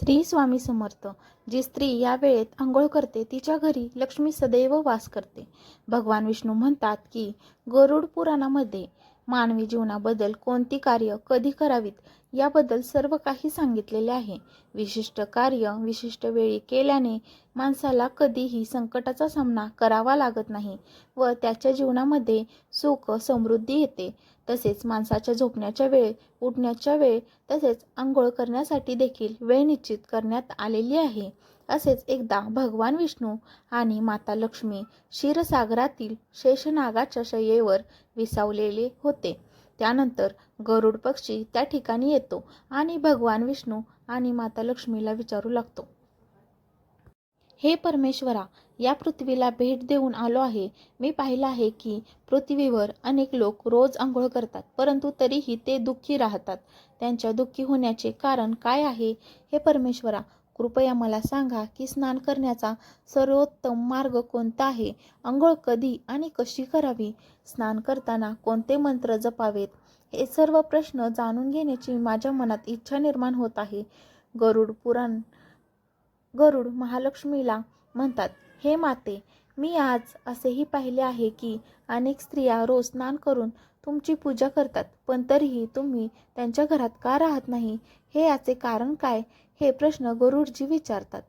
श्री स्वामी समर्थ जी स्त्री या वेळेत आंघोळ करते तिच्या घरी लक्ष्मी सदैव वास करते. भगवान विष्णू म्हणतात की गरुड पुराणामध्ये मानवी जीवनाबद्दल कोणती कार्य कधी करावीत? याबद्दल सर्व काही सांगितलेले आहे. विशिष्ट कार्य विशिष्ट वेळी केल्याने माणसाला कधीही संकटाचा सामना करावा लागत नाही व त्याच्या जीवनामध्ये सुख समृद्धी येते. तसेच माणसाच्या झोपण्याच्या वेळ उठण्याच्या वेळ तसेच आंघोळ करण्यासाठी देखील वेळ निश्चित करण्यात आलेली आहे. असेच एकदा भगवान विष्णू आणि माता लक्ष्मी क्षीरसागरातील शेषनागाच्या शय्येवर विसावलेले होते. त्यानंतर गरुड पक्षी त्या ठिकाणी येतो आणि भगवान विष्णू आणि माता लक्ष्मीला विचारू लागतो. हे परमेश्वरा या पृथ्वीला भेट देऊन आलो आहे. मी पाहिलं आहे की पृथ्वीवर अनेक लोक रोज आंघोळ करतात परंतु तरीही ते दुःखी राहतात. त्यांच्या दुःखी होण्याचे कारण काय आहे? हे परमेश्वरा कृपया मला सांगा की स्नान करण्याचा सर्वोत्तम मार्ग कोणता आहे? आंघोळ कधी आणि कशी करावी? स्नान करताना कोणते मंत्र जपावेत? हे सर्व प्रश्न जाणून घेण्याची माझ्या मनात इच्छा निर्माण होत आहे. गरुड पुराण गरुड महालक्ष्मीला म्हणतात हे माते मी आज असेही पाहिले आहे की अनेक स्त्रिया रोज स्नान करून तुमची पूजा करतात पण तरीही तुम्ही त्यांच्या घरात का राहत नाही? हे याचे कारण काय? हे प्रश्न गरुडजी विचारतात.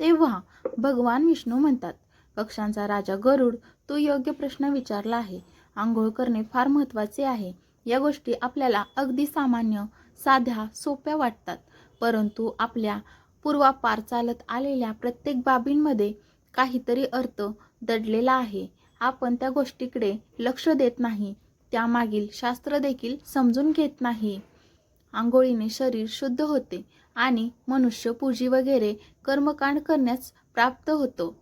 तेव्हा भगवान विष्णू म्हणतात पक्षांचा राजा गरुड तू योग्य प्रश्न विचारला आहे. आंघोळ करणे फार महत्त्वाचे आहे. या गोष्टी आपल्याला अगदी सामान्य साध्या सोप्या वाटतात. परंतु आपल्या पूर्वापार चालत आलेल्या प्रत्येक बाबींमध्ये काहीतरी अर्थ दडलेला आहे. आपण त्या गोष्टीकडे लक्ष देत नाही. त्यामागील शास्त्र देखील समजून घेत नाही. आंघोळीने शरीर शुद्ध होते आणि मनुष्य पूजी वगैरे कर्मकांड करण्यास प्राप्त होतो.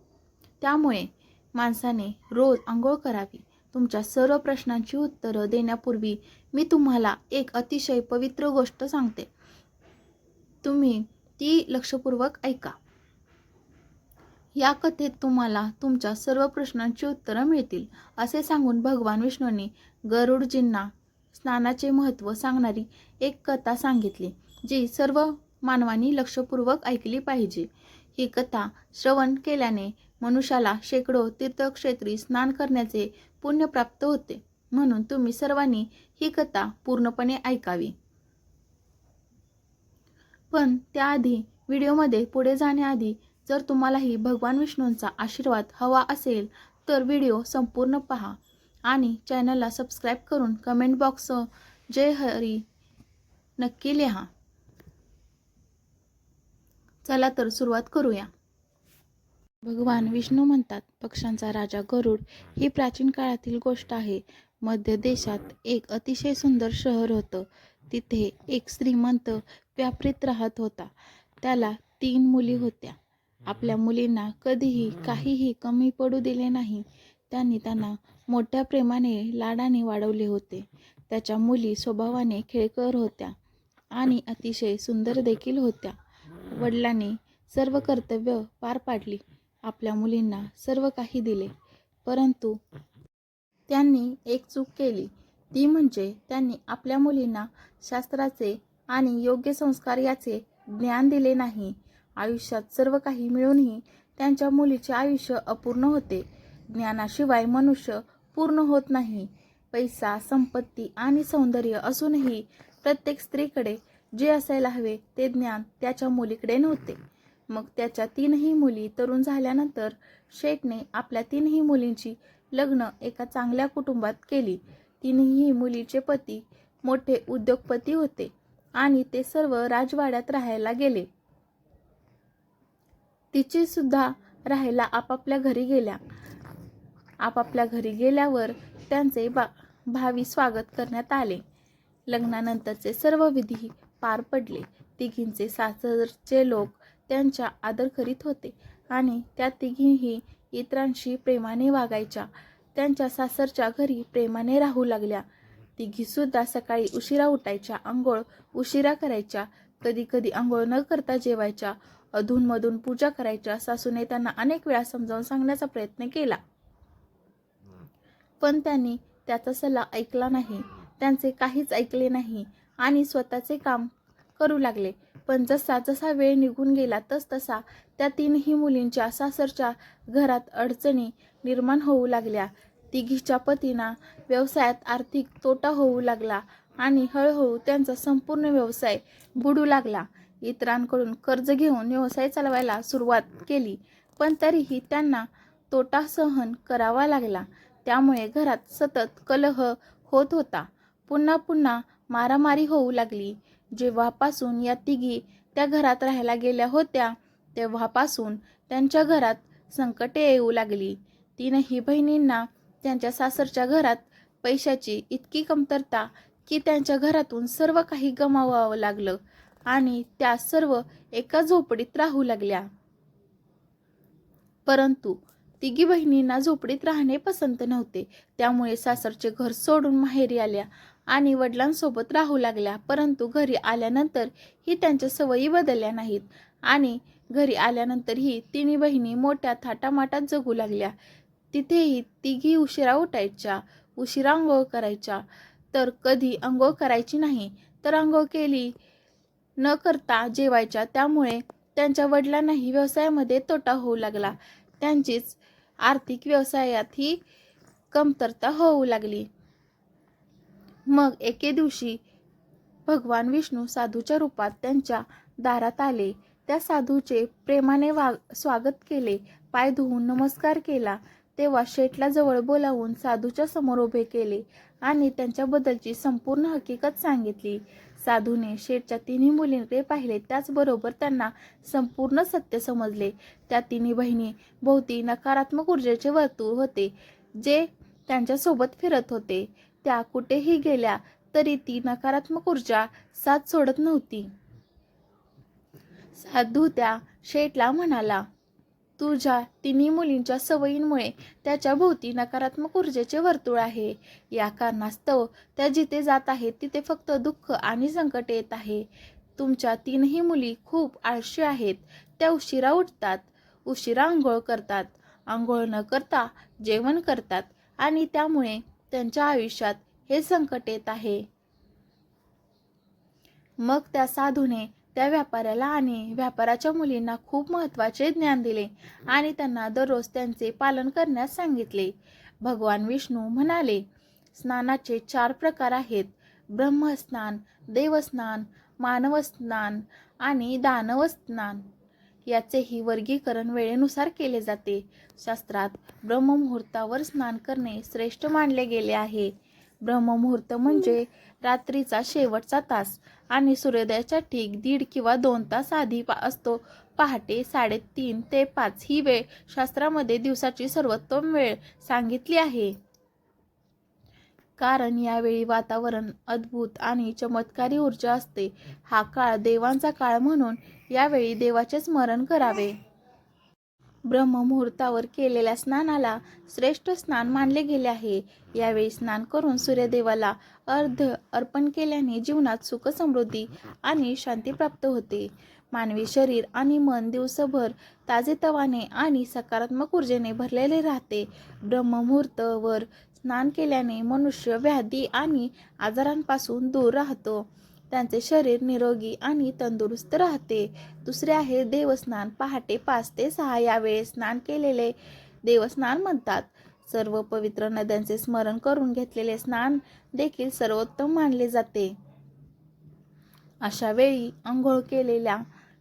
त्यामुळे माणसाने रोज आंघोळ करावी. तुमच्या सर्व प्रश्नांची उत्तरं देण्यापूर्वी मी तुम्हाला एक अतिशय पवित्र गोष्ट सांगते. तुम्ही ती लक्षपूर्वक ऐका. या कथेत तुम्हाला तुमच्या सर्व प्रश्नांची उत्तरं मिळतील असे सांगून भगवान विष्णूंनी गरुडजींना स्नानाचे महत्त्व सांगणारी एक कथा सांगितली जी सर्व मानवांनी लक्षपूर्वक ऐकली पाहिजे. ही कथा श्रवण केल्याने मनुष्याला शेकडो तीर्थक्षेत्री स्नान करण्याचे पुण्य प्राप्त होते. म्हणून तुम्ही सर्वांनी ही कथा पूर्णपणे ऐकावी. पण त्याआधी व्हिडिओमध्ये पुढे जाण्याआधी जर तुम्हालाही भगवान विष्णूंचा आशीर्वाद हवा असेल तर व्हिडिओ संपूर्ण पहा आणि चॅनलला सबस्क्राईब करून कमेंट बॉक्स जय हरी नक्की लिहा. चला तर सुरुवात करूया. भगवान विष्णू म्हणतात पक्षांचा राजा गरुड ही प्राचीन काळातील गोष्ट आहे. मध्य देशात एक अतिशय सुंदर शहर होतं. तिथे एक श्रीमंत व्यापरीत राहत होता. त्याला तीन मुली होत्या. आपल्या मुलींना कधीही काहीही कमी पडू दिले नाही. त्यांनी त्यांना मोठ्या प्रेमाने लाडाने वाढवले होते. त्याच्या मुली स्वभावाने खेळकर होत्या आणि अतिशय सुंदर देखील होत्या. वडिलांनी सर्व कर्तव्य पार पाडली. आपल्या मुलींना सर्व काही दिले. परंतु त्यांनी एक चूक केली. ती म्हणजे त्यांनी आपल्या मुलींना शास्त्राचे आणि योग्य संस्कार याचे ज्ञान दिले नाही. आयुष्यात सर्व काही मिळूनही त्यांच्या मुलीचे आयुष्य अपूर्ण होते. ज्ञानाशिवाय मनुष्य पूर्ण होत नाही. पैसा संपत्ती आणि सौंदर्य असूनही प्रत्येक स्त्रीकडे जे असायला हवे ते ज्ञान त्याच्या मुलीकडे नव्हते. मग त्याच्या तीनही मुली तरुण झाल्यानंतर शेठने आपल्या तीनही मुलींची लग्न एका चांगल्या कुटुंबात केली. तीनही मुलीचे पती मोठे उद्योगपती होते आणि ते सर्व राजवाड्यात राहायला गेले. तिचीसुद्धा राहायला आपापल्या घरी गेल्या. आपापल्या घरी गेल्यावर त्यांचे बा भावी स्वागत करण्यात आले. लग्नानंतरचे सर्व विधी पार पडले. तिघींचे सासरचे लोक त्यांच्या आदर करीत होते आणि त्या तिघीही इतरांशी प्रेमाने वागायच्या. त्यांच्या सासरच्या घरी प्रेमाने राहू लागल्या. तिघीसुद्धा सकाळी उशिरा उठायच्या आंघोळ उशिरा करायच्या. कधी कधी आंघोळ न करता जेवायच्या. अधूनमधून पूजा करायच्या. सासूने त्यांना अनेक वेळा समजावून सांगण्याचा प्रयत्न केला. पण त्यांनी त्याचा सल्ला ऐकला नाही. त्यांचे काहीच ऐकले नाही आणि स्वतःचे काम करू लागले. पण जसा जसा वेळ निघून गेला तस तसा त्या तीनही मुलींच्या सासरच्या घरात अडचणी निर्माण होऊ लागल्या. तिघीच्या पतींना व्यवसायात आर्थिक तोटा होऊ लागला आणि हळूहळू त्यांचा संपूर्ण व्यवसाय बुडू लागला. इतरांकडून कर्ज घेऊन व्यवसाय चालवायला सुरुवात केली. पण तरीही त्यांना तोटा सहन करावा लागला. त्यामुळे घरात सतत कलह होत होता. पुन्हा पुन्हा मारामारी होऊ लागली. जेव्हापासून या तिघी त्या घरात राहायला गेल्या होत्या तेव्हापासून त्यांच्या घरात संकटे येऊ लागली. तीनही बहिणींना त्यांच्या सासरच्या घरात पैशाची इतकी कमतरता की त्यांच्या घरातून सर्व काही गमावावं लागलं. आणि त्या सर्व एका झोपडीत राहू लागल्या. परंतु तिघी बहिणींना झोपडीत राहणे पसंत नव्हते. त्यामुळे सासरचे घर सोडून माहेरी आल्या आणि वडिलांसोबत राहू लागल्या. परंतु घरी आल्यानंतर ही त्यांच्या सवयी बदलल्या नाहीत आणि घरी आल्यानंतरही तिन्ही बहिणी मोठ्या थाटामाटात जगू लागल्या. तिथेही तिघी उशिरा उठायच्या. उशिरा आंघोळ करायच्या. तर कधी आंघोळ करायची नाही तर आंघोळ केली न करता जेवायच्या. त्यामुळे त्यांच्या वडिलांनाही व्यवसायामध्ये तोटा होऊ लागला. त्यांचीच आर्थिक व्यवसायातही कमतरता होऊ लागली. मग एके दिवशी भगवान विष्णू साधूच्या रूपात त्यांच्या दारात आले. त्या साधूचे प्रेमाने वा स्वागत केले. पाय धुवून नमस्कार केला. तेव्हा शेठला जवळ बोलावून साधूच्या समोर उभे केले आणि त्यांच्याबद्दलची संपूर्ण हकीकत सांगितली. साधूने शेठच्या तिन्ही मुलींकडे पाहिले. त्याचबरोबर त्यांना संपूर्ण सत्य समजले. त्या तिन्ही बहिणी भोवती नकारात्मक ऊर्जेचे वर्तुळ होते जे त्यांच्यासोबत फिरत होते. त्या कुठेही गेल्या तरी ती नकारात्मक ऊर्जा साथ सोडत नव्हती. साधू त्या शेठला म्हणाला तुझ्या तिन्ही मुलींच्या सवयींमुळे त्याच्या भोवती नकारात्मक ऊर्जेचे वर्तुळ आहे. या कारणास्तव त्या जिथे जात आहेत तिथे फक्त दुःख आणि संकट येत आहे. तुमच्या तीनही मुली खूप आळशी आहेत. त्या उशिरा उठतात उशिरा आंघोळ करतात. आंघोळ न करता जेवण करतात आणि त्यामुळे त्यांच्या आयुष्यात हे संकट येत आहे. मग त्या साधूने त्या व्यापाऱ्याला आणि व्यापाराच्या मुलींना खूप महत्त्वाचे ज्ञान दिले आणि त्यांना दररोज त्यांचे पालन करण्यास सांगितले. भगवान विष्णू म्हणाले स्नानाचे चार प्रकार आहेत. ब्रह्मस्नान देवस्नान मानवस्नान आणि दानवस्नान याचेही वर्गीकरण वेळेनुसार केले जाते. शास्त्रात ब्रह्ममुहूर्तावर स्नान करणे श्रेष्ठ मानले गेले आहे. ब्रह्ममुहूर्त म्हणजे रात्रीचा शेवटचा तास आणि सूर्योदयाच्या ठीक दीड किंवा दोन तास आधी पा असतो. पहाटे साडेतीन ते पाच ही वेळ शास्त्रामध्ये दिवसाची सर्वोत्तम वेळ सांगितली आहे. कारण यावेळी वातावरण अद्भुत आणि चमत्कारी ऊर्जा असते. हा काळ देवांचा काळ म्हणून यावेळी देवाचे स्मरण करावे. ब्रह्ममुहूर्तावर केलेल्या स्नानाला श्रेष्ठ स्नान मानले गेले आहे. यावेळी स्नान करून सूर्यदेवाला अर्ध अर्पण केल्याने जीवनात सुख समृद्धी आणि शांती प्राप्त होते. मानवी शरीर आणि मन दिवसभर ताजेतवाने आणि सकारात्मक ऊर्जेने भरलेले राहते. ब्रह्ममुहूर्तवर स्नान केल्याने मनुष्य व्याधी आणि आजारांपासून दूर राहतो. त्यांचे शरीर निरोगी आणि तंदुरुस्त राहते. दुसरे आहे देवस्नान पहाटे पाच ते सहा या वेळेस स्नान केलेले देवस्नान म्हणतात. सर्व पवित्र नद्यांचे स्मरण करून घेतलेले स्नान देखील सर्वोत्तम मानले जाते. अशा वेळी आंघोळ केलेल्या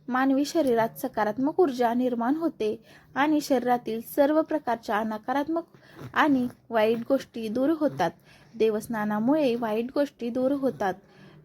मानवी शरीरात सकारात्मक ऊर्जा निर्माण होते आणि शरीरातील सर्व प्रकारच्या नकारात्मक आणि वाईट गोष्टी दूर होतात. देवस्नानामुळे वाईट गोष्टी दूर होतात.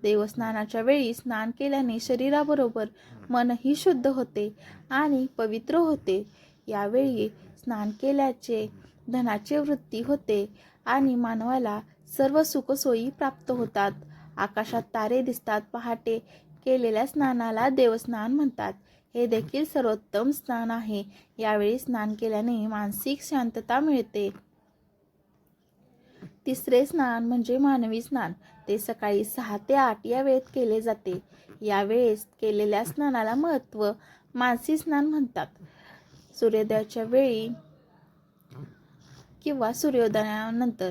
देवस्नानाच्या वेळी स्नान केल्याने शरीराबरोबर मनही शुद्ध होते आणि पवित्र होते. यावेळी स्नान केल्याचे धनाची वृत्ती होते आणि मानवाला सर्व सुखसोयी प्राप्त होतात. आकाशात तारे दिसतात पहाटे केलेल्या स्नानाला देवस्नान म्हणतात. हे देखील सर्वोत्तम स्नान आहे. यावेळी स्नान केल्याने मानसिक शांतता मिळते. तिसरे स्नान म्हणजे मानवी स्नान. ते सकाळी सहा ते आठ या वेळेत केले जाते. यावेळेस केलेल्या स्नानाला महत्त्व मानसी स्नान म्हणतात. सूर्योदयाच्या वेळी किंवा सूर्योदयानंतर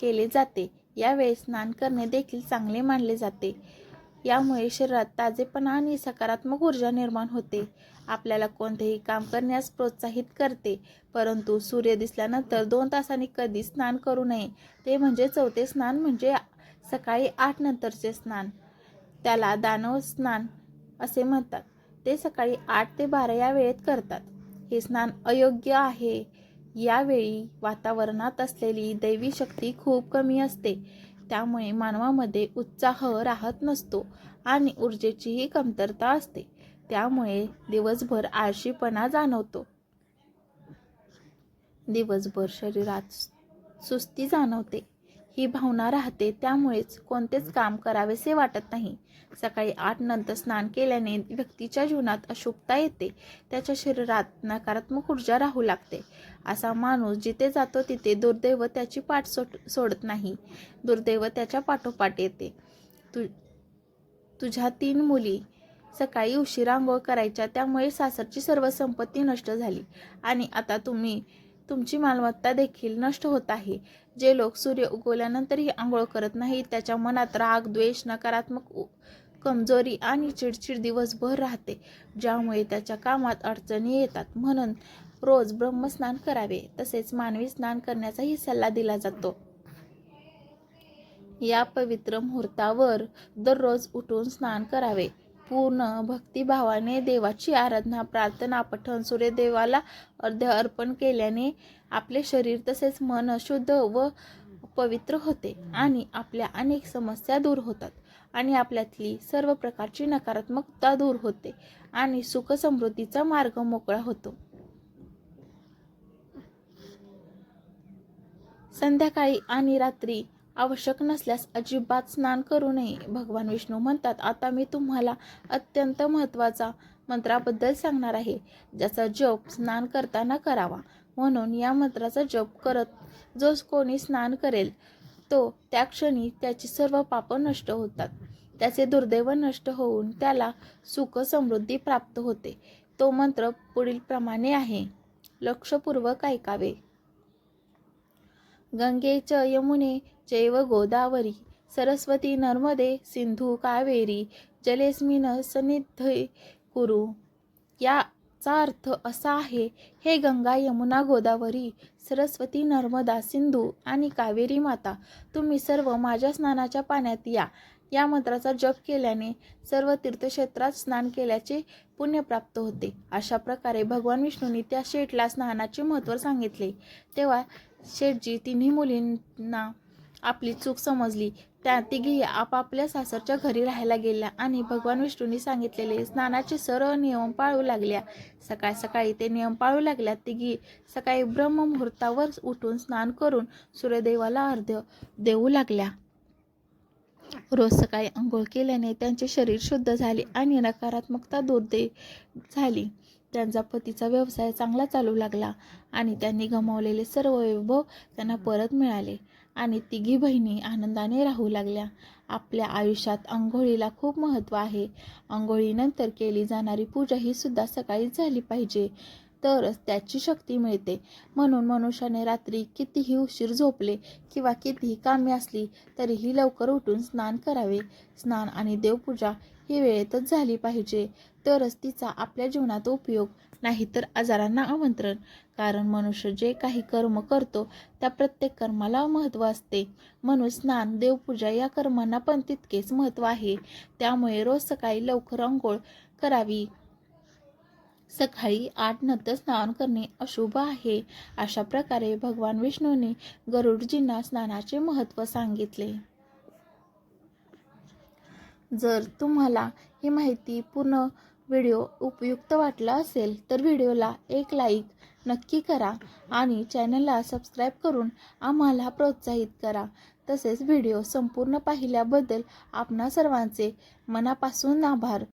केले जाते. यावेळेस स्नान करणे देखील चांगले मानले जाते. यामुळे शरीरात ताजेपणा आणि सकारात्मक ऊर्जा निर्माण होते. आपल्याला कोणतेही काम करण्यास प्रोत्साहित करते परंतु सूर्य दिसल्यानंतर दोन तासांनी कधी स्नान करू नये ते म्हणजे चौथे स्नान म्हणजे सकाळी आठ नंतरचे स्नान. त्याला दानव स्नान असे म्हणतात. ते सकाळी आठ ते बारा या वेळेत करतात. हे स्नान अयोग्य आहे. यावेळी वातावरणात असलेली दैवी शक्ती खूप कमी असते. त्यामुळे मानवामध्ये उत्साह राहत नसतो आणि ऊर्जेचीही कमतरता असते. त्यामुळे दिवसभर आळशीपणा जाणवतो. दिवसभर शरीरात सुस्ती जाणवते. ही भावना राहते त्यामुळेच कोणतेच काम करावेसे वाटत नाही. सकाळी आठ नंतर स्नान केल्याने व्यक्तीच्या जीवनात अशुभता येते. त्याच्या शरीरात नकारात्मक ऊर्जा राहू लागते. असा माणूस जिथे जातो तिथे दुर्दैव त्याची पाठ सोड सोडत नाही. दुर्दैव त्याच्या पाठोपाठ येते. तु तुझ्या तीन मुली सकाळी उशिरा आंघोळ करायच्या त्यामुळे सासरची सर्व संपत्ती नष्ट झाली. आणि आता तुम्ही तुमची मालमत्ता देखील नष्ट होत आहे. जे लोक सूर्य उगवल्यानंतरही आंघोळ करत नाहीत त्याच्या मनात राग द्वेष नकारात्मक उ- कमजोरी आणि चिडचिड दिवसभर राहते ज्यामुळे त्याच्या कामात अडचणी येतात. म्हणून रोज ब्रह्मस्नान करावे तसेच मानवी स्नान करण्याचाही सल्ला दिला जातो. या पवित्र मुहूर्तावर दररोज उठून स्नान करावे. पूर्ण भक्तिभावाने देवाची आराधना प्रार्थना पठण सूर्यदेवाला अर्ध्य अर्पण केल्याने आपले शरीर तसेच मन शुद्ध व पवित्र होते आणि आपल्या अनेक समस्या दूर होतात आणि आपल्यातली सर्व प्रकारची नकारात्मकता दूर होते आणि सुख समृद्धीचा मार्ग मोकळा होतो. संध्याकाळी आणि रात्री आवश्यक नसल्यास अजिबात स्नान करू नये. भगवान विष्णू म्हणतात आता मी तुम्हाला अत्यंत महत्त्वाचा मंत्राबद्दल सांगणार आहे. ज्याचा जप स्नान करताना करावा. म्हणून या मंत्राचा जप करत जो कोणी स्नान करेल तो त्या क्षणी त्याची सर्व पापं नष्ट होतात. त्याचे दुर्दैव नष्ट होऊन त्याला सुख समृद्धी प्राप्त होते. तो मंत्र पुढील प्रमाणे आहे. लक्षपूर्वक ऐकावे. गंगे च यमुने जैव गोदावरी सरस्वती नर्मदे सिंधू कावेरी जलेस्मिन सन्निधे कुरु. याचा अर्थ असा आहे हे गंगा यमुना गोदावरी सरस्वती नर्मदा सिंधू आणि कावेरी माता तुम्ही सर्व माझ्या स्नानाच्या पाण्यात या. या मंत्राचा जप केल्याने सर्व तीर्थक्षेत्रात स्नान केल्याचे पुण्य प्राप्त होते. अशा प्रकारे भगवान विष्णूंनी त्या शेठला स्नानाचे महत्त्व सांगितले. तेव्हा शेठजी तिन्ही मुलींना आपली चूक समजली. त्या तिघी आपापल्या सासरच्या घरी राहायला गेल्या आणि भगवान विष्णूंनी सांगितलेले स्नानाचे सर्व नियम पाळू लागल्या. सकाळ सकाळी ते नियम पाळू लागल्या. तिघी सकाळी ब्रह्ममुहूर्तावर उठून स्नान करून सूर्यदेवाला अर्ध्य देऊ लागल्या. रोज सकाळी आंघोळ केल्याने त्यांचे शरीर शुद्ध झाले आणि नकारात्मकता दूर दे झाली. त्यांचा पतीचा व्यवसाय चांगला चालू लागला आणि त्यांनी गमावलेले सर्व वैभव त्यांना परत मिळाले. आणि तिघी बहिणी आनंदाने राहू लागल्या. आपल्या आयुष्यात आंघोळीला खूप महत्त्व आहे. आंघोळीनंतर केली जाणारी पूजा ही सुद्धा सकाळीच झाली पाहिजे. तरच त्याची शक्ती मिळते. म्हणून मनुष्याने रात्री कितीही उशीर झोपले किंवा कितीही कामे असली तरीही लवकर उठून स्नान करावे. स्नान आणि देवपूजा ही वेळेतच झाली पाहिजे. तरच तिचा आपल्या जीवनात उपयोग नाहीतर आजारांना आमंत्रण. कारण मनुष्य जे काही कर्म करतो त्या प्रत्येक कर्माला महत्त्व असते. म्हणून स्नान देवपूजा या कर्मांना पण तितकेच महत्त्व आहे. त्यामुळे रोज सकाळी लवकर अंघोळ करावी. सकाळी आठ नंतर स्नान करणे अशुभ आहे. अशा प्रकारे भगवान विष्णूने गरुडजींना स्नानाचे महत्त्व सांगितले. जर तुम्हाला ही माहिती पूर्ण व्हिडिओ उपयुक्त वाटला असेल तर व्हिडिओला एक लाईक नक्की करा आणि चॅनलला सबस्क्राईब करून आम्हाला प्रोत्साहित करा. तसेच व्हिडिओ संपूर्ण पाहिल्याबद्दल आपणा सर्वांचे मनापासून आभार.